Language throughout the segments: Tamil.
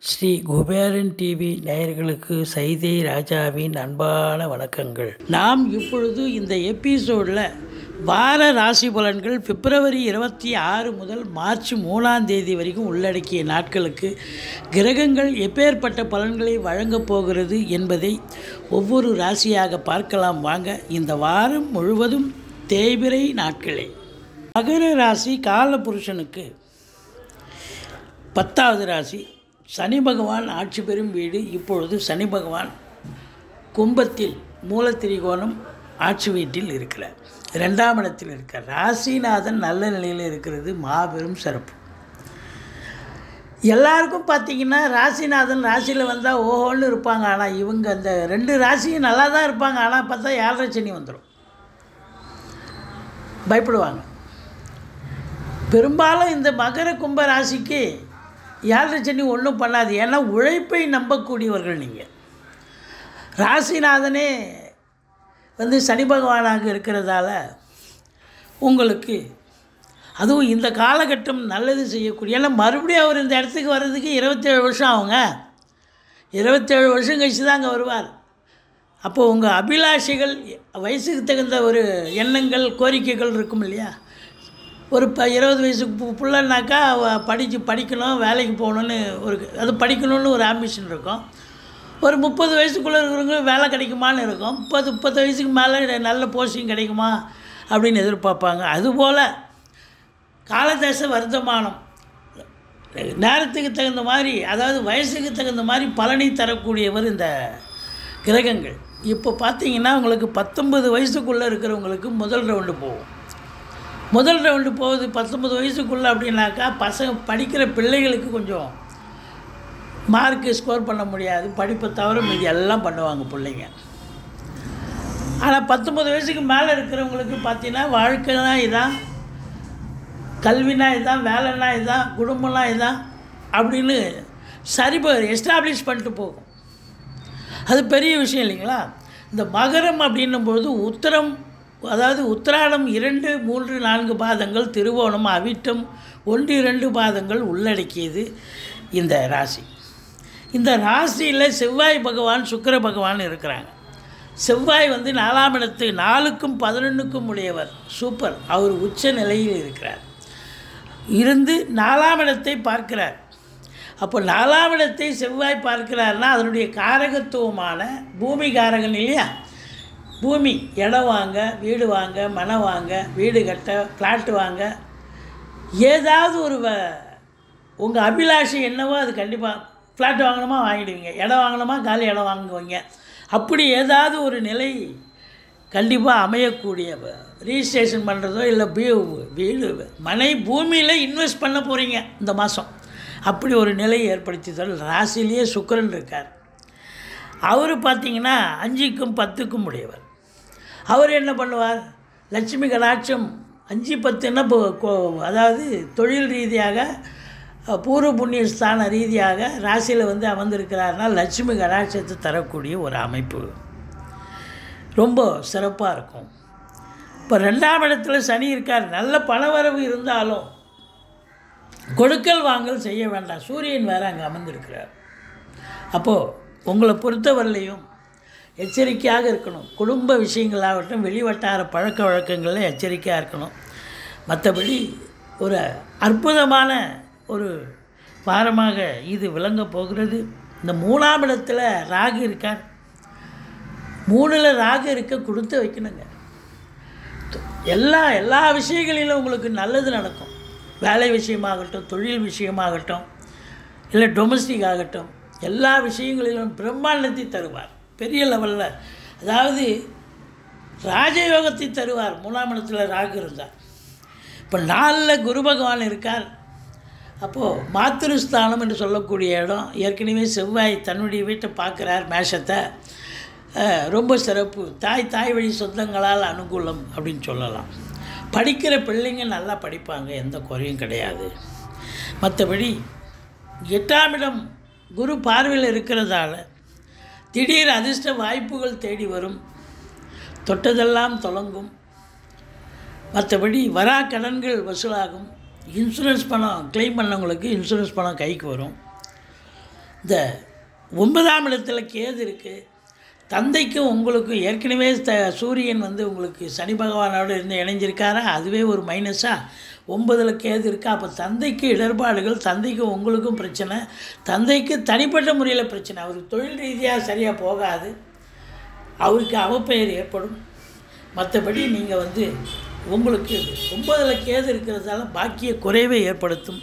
ஸ்ரீ குபேரன் டிவி நேயர்களுக்கு சைதை ராஜாவின் அன்பான வணக்கங்கள். நாம் இப்பொழுது இந்த எபிசோடில் வார ராசி பலன்கள் பிப்ரவரி இருபத்தி ஆறு முதல் மார்ச் மூணாம் தேதி வரைக்கும் உள்ளடக்கிய நாட்களுக்கு கிரகங்கள் எப்பேற்பட்ட பலன்களை வழங்கப் போகிறது என்பதை ஒவ்வொரு ராசியாக பார்க்கலாம் வாங்க. இந்த வாரம் முழுவதும் தேய்பிரை நாட்களே. மகர ராசி காலபுருஷனுக்கு பத்தாவது ராசி சனி பகவான் ஆட்சி பெறும் வீடு இப்பொழுது சனி பகவான் கும்பத்தில் மூலத்திரிகோணம் ஆட்சி வீட்டில் இருக்கிறார். ரெண்டாம் இடத்தில் இருக்கார். ராசிநாதன் நல்ல நிலையில் இருக்கிறது. மாபெரும் சிறப்பு. எல்லாருக்கும் பார்த்தீங்கன்னா ராசிநாதன் ராசியில் வந்தால் ஓஹோன்னு இருப்பாங்க. ஆனால் இவங்க அந்த ரெண்டு ராசியும் நல்லா தான் இருப்பாங்க. ஆனால் பார்த்தா ஏழரை சனி வந்துடும் பயப்படுவாங்க. பெரும்பாலும் இந்த மகர கும்ப ராசிக்கு ஏழரை சனி ஒன்றும் பண்ணாது. ஏன்னா உழைப்பை நம்பக்கூடியவர்கள் நீங்கள் ராசிநாதனே வந்து சனி பகவானாக இருக்கிறதால உங்களுக்கு அதுவும் இந்த காலகட்டம் நல்லது செய்யக்கூடிய ஏன்னா மறுபடியும் அவர் இந்த இடத்துக்கு வர்றதுக்கு இருபத்தேழு வருஷம் ஆகுங்க. இருபத்தேழு வருஷம் கழிச்சு தான் அங்கே வருவார். அப்போது உங்கள் அபிலாஷைகள் வயசுக்கு தகுந்த ஒரு எண்ணங்கள் கோரிக்கைகள் இருக்கும் இல்லையா? ஒரு ப இருபது வயசு பு பிள்ளைனாக்கா படித்து படிக்கணும் வேலைக்கு போகணுன்னு ஒரு அது படிக்கணும்னு ஒரு ஆம்பிஷன் இருக்கும். ஒரு முப்பது வயசுக்குள்ளே இருக்கிறவங்க வேலை கிடைக்குமான்னு இருக்கும். முப்பது முப்பது வயசுக்கு மேலே நல்ல போஸ்டிங் கிடைக்குமா அப்படின்னு எதிர்பார்ப்பாங்க. அதுபோல் காலதேச வர்த்தமானம். நேரத்துக்கு தகுந்த மாதிரி அதாவது வயசுக்கு தகுந்த மாதிரி பலனை தரக்கூடியவர் இந்த கிரகங்கள். இப்போ பார்த்தீங்கன்னா உங்களுக்கு பத்தொன்பது வயசுக்குள்ளே இருக்கிறவங்களுக்கு முதல் ரவுண்டு போகும். முதல் ரவுண்டு போகுது பத்தொம்பது வயசுக்குள்ளே அப்படின்னாக்கா பசங்க படிக்கிற பிள்ளைகளுக்கு கொஞ்சம் மார்க்கு ஸ்கோர் பண்ண முடியாது. படிப்பை தவிர மீதி எல்லாம் பண்ணுவாங்க பிள்ளைங்க. ஆனால் பத்தொம்பது வயசுக்கு மேலே இருக்கிறவங்களுக்கு பார்த்தீங்கன்னா வாழ்க்கைனா இதான். கல்வினா இதான் வேலைனா இதான் குடும்பம்னா இதான் அப்படின்னு சரி எஸ்டாப்ளிஷ் பண்ணிட்டு போகும். அது பெரிய விஷயம் இல்லைங்களா? இந்த மகரம் அப்படின்னும்பொழுது உத்தரம் அதாவது உத்திராடம் இரண்டு மூன்று நான்கு பாதங்கள் திருவோணம் அவிட்டம் ஒன்று இரண்டு பாதங்கள் உள்ளடக்கியது இந்த ராசி. இந்த ராசியில் செவ்வாய் பகவான் சுக்கர பகவான் இருக்கிறாங்க. செவ்வாய் வந்து நாலாம் இடத்து நாலுக்கும் பதினொன்றுக்கும் உடையவர். சூப்பர். அவர் உச்ச நிலையில் இருக்கிறார். இருந்து நாலாம் இடத்தை பார்க்கிறார். அப்போ நாலாம் இடத்தை செவ்வாய் பார்க்கிறார்னா அதனுடைய காரகத்துவமான பூமி காரகன் இல்லையா? பூமி இடம் வாங்க வீடு வாங்க மனம் வாங்க வீடு கட்ட ஃப்ளாட்டு வாங்க. ஏதாவது ஒரு வ உங்கள் அபிலாஷை என்னவோ அது கண்டிப்பாக ஃப்ளாட் வாங்கணுமா வாங்கிடுவீங்க. இடம் வாங்கணுமா? காலி இடம் வாங்குவீங்க. அப்படி ஏதாவது ஒரு நிலை கண்டிப்பாக அமையக்கூடிய ரிஜிஸ்ட்ரேஷன் பண்ணுறதோ இல்லை வீ வீடு மனை பூமியில் இன்வெஸ்ட் பண்ண போகிறீங்க இந்த மாதம் அப்படி ஒரு நிலை ஏற்படுத்தி தர ராசிலேயே சுக்கரன் இருக்கார். அவர் பார்த்திங்கன்னா அஞ்சுக்கும் பத்துக்கும் உடையவர். அவர் என்ன பண்ணுவார்? லட்சுமி கடாட்சம் அஞ்சு பத்துன்னா இப்போ அதாவது தொழில் ரீதியாக பூர்வ புண்ணிய ஸ்தான ரீதியாக ராசியில் வந்து அமர்ந்திருக்கிறார்னா லட்சுமி கடாட்சத்தை தரக்கூடிய ஒரு அமைப்பு. ரொம்ப சிறப்பாக இருக்கும். இப்போ ரெண்டாம் இடத்துல சனி இருக்கார். நல்ல பணவரவு இருந்தாலும் கொடுக்கல் வாங்கல் செய்ய வேண்டாம். சூரியன் வேறு அங்கே அமர்ந்திருக்கிறார். அப்போது உங்களை பொறுத்தவரையிலையும் எச்சரிக்கையாக இருக்கணும். குடும்ப விஷயங்களாகட்டும் வெளிவட்டார பழக்க வழக்கங்களில் எச்சரிக்கையாக இருக்கணும். மற்றபடி ஒரு அற்புதமான ஒரு வாரமாக இது விளங்க போகிறது. இந்த மூணாம் இடத்துல ராகு இருக்கார். மூணில் ராகு இருக்க கொடுத்து வைக்கணுங்க. எல்லா எல்லா விஷயங்களிலும் உங்களுக்கு நல்லது நடக்கும். வேலை விஷயமாகட்டும் தொழில் விஷயமாகட்டும் இல்லை டொமஸ்டிக் ஆகட்டும் எல்லா விஷயங்களிலும் பிரம்மாண்டத்தை தருவார். பெரிய லெவலில் அதாவது ராஜயோகத்தை தருவார். மூணாம் இடத்துல ராகு இருந்தார். இப்போ நாளில் குரு பகவான் இருக்கார். அப்போது மாத்திருஸ்தானம் என்று சொல்லக்கூடிய இடம் ஏற்கனவே செவ்வாய் தன்னுடைய வீட்டை பார்க்குறார் மேஷத்தை. ரொம்ப சிறப்பு. தாய் தாய் வழி சொந்தங்களால் அனுகூலம் அப்படின்னு சொல்லலாம். படிக்கிற பிள்ளைங்க நல்லா படிப்பாங்க. எந்த குறையும் கிடையாது. மற்றபடி எட்டாம் இடம் குரு பார்வையில் இருக்கிறதால திடீர் அதிர்ஷ்ட வாய்ப்புகள் தேடி வரும். தொட்டதெல்லாம் தொடங்கும். மற்றபடி வரா கடன்கள் வசூலாகும். இன்சூரன்ஸ் பணம் க்ளைம் பண்ணவங்களுக்கு இன்சூரன்ஸ் பணம் கைக்கு வரும். இந்த ஒன்பதாம் இடத்துல கேது இருக்குது தந்தைக்கும் உங்களுக்கும் ஏற்கனவே த சூரியன் வந்து உங்களுக்கு சனி பகவானோடு இருந்து இணைஞ்சிருக்காரா? அதுவே ஒரு மைனஸாக ஒன்பதில் கேது இருக்கா? அப்போ தந்தைக்கு இடர்பாடுகள் தந்தைக்கும் உங்களுக்கும் பிரச்சனை. தந்தைக்கு தனிப்பட்ட முறையில் பிரச்சனை. அவருக்கு தொழில் ரீதியாக சரியாக போகாது. அவருக்கு அவப்பெயர் ஏற்படும். மற்றபடி நீங்கள் வந்து உங்களுக்கு ஒன்பதில் கேது இருக்கிறதால பாக்கிய குறைவை ஏற்படுத்தும்.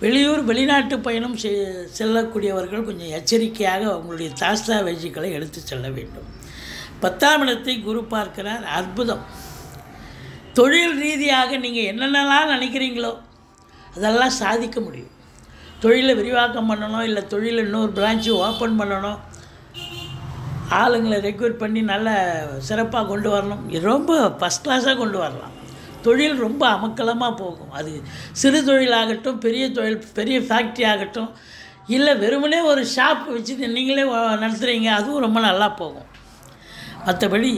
வெளியூர் வெளிநாட்டு பயணம் செ செல்லக்கூடியவர்கள் கொஞ்சம் எச்சரிக்கையாக உங்களுடைய தாஸ்தா வேஜிகளை எடுத்து செல்ல வேண்டும். பத்தாம் இடத்தை குரு பார்க்கிறார். அற்புதம். தொழில் ரீதியாக நீங்கள் என்னென்னலாம் நினைக்கிறீங்களோ அதெல்லாம் சாதிக்க முடியும். தொழிலை விரிவாக்கம் பண்ணணும் இல்லை தொழில் இன்னொரு பிரான்ச்சு ஓப்பன் பண்ணணும். ஆளுங்களை ரெக்ரூட் பண்ணி நல்ல சிறப்பாக கொண்டு வரணும். ரொம்ப ஃபஸ்ட் கிளாஸாக கொண்டு வரலாம். தொழில் ரொம்ப அமக்கலமாக போகும். அது சிறு தொழிலாகட்டும் பெரிய தொழில் பெரிய ஃபேக்ட்ரி ஆகட்டும் இல்லை வெறுமனே ஒரு ஷாப் வச்சு நீங்களே நடத்துகிறீங்க அதுவும் ரொம்ப நல்லா போகும். மற்றபடி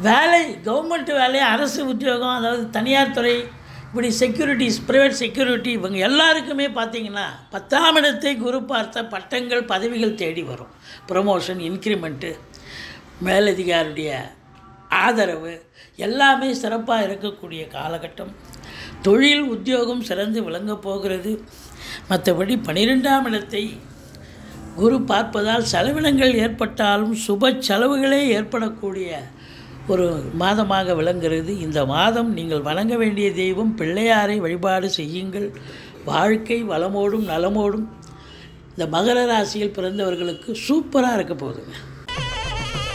வேலை கவர்மெண்ட் வேலை அரசு உத்தியோகம் அதாவது தனியார் துறை இப்படி செக்யூரிட்டிஸ் ப்ரைவேட் செக்யூரிட்டி இவங்க எல்லாருக்குமே பார்த்தீங்கன்னா பத்தாம் இடத்தை குரு பார்த்த பட்டங்கள் பதவிகள் தேடி வரும். ப்ரொமோஷன் இன்க்ரிமெண்ட்டு மேலதிகாரியுடைய ஆதரவு எல்லாமே சிறப்பாக இருக்கக்கூடிய காலகட்டம். தொழில் உத்தியோகம் சிறந்து விளங்கப் போகிறது. மற்றபடி பன்னிரெண்டாம் இடத்தை குரு பார்ப்பதால் செலவினங்கள் ஏற்பட்டாலும் சுப செலவுகளே ஏற்படக்கூடிய ஒரு மாதமாக விளங்குகிறது. இந்த மாதம் நீங்கள் வணங்க வேண்டிய தெய்வம் பிள்ளையாரை வழிபாடு செய்யுங்கள். வாழ்க்கை வளமோடும் நலமோடும். இந்த மகர ராசியில் பிறந்தவர்களுக்கு சூப்பராக இருக்க போகுதுங்க.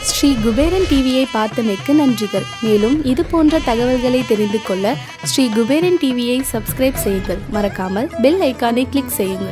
ஸ்ரீ குபேரன் டிவியை பார்த்தமைக்கு நன்றிகள். மேலும் இது போன்ற தகவல்களை தெரிந்து கொள்ள ஸ்ரீ குபேரன் டிவியை சப்ஸ்கிரைப் செய்யுங்கள். மறக்காமல் பெல் ஐக்கானை கிளிக் செய்யுங்கள்.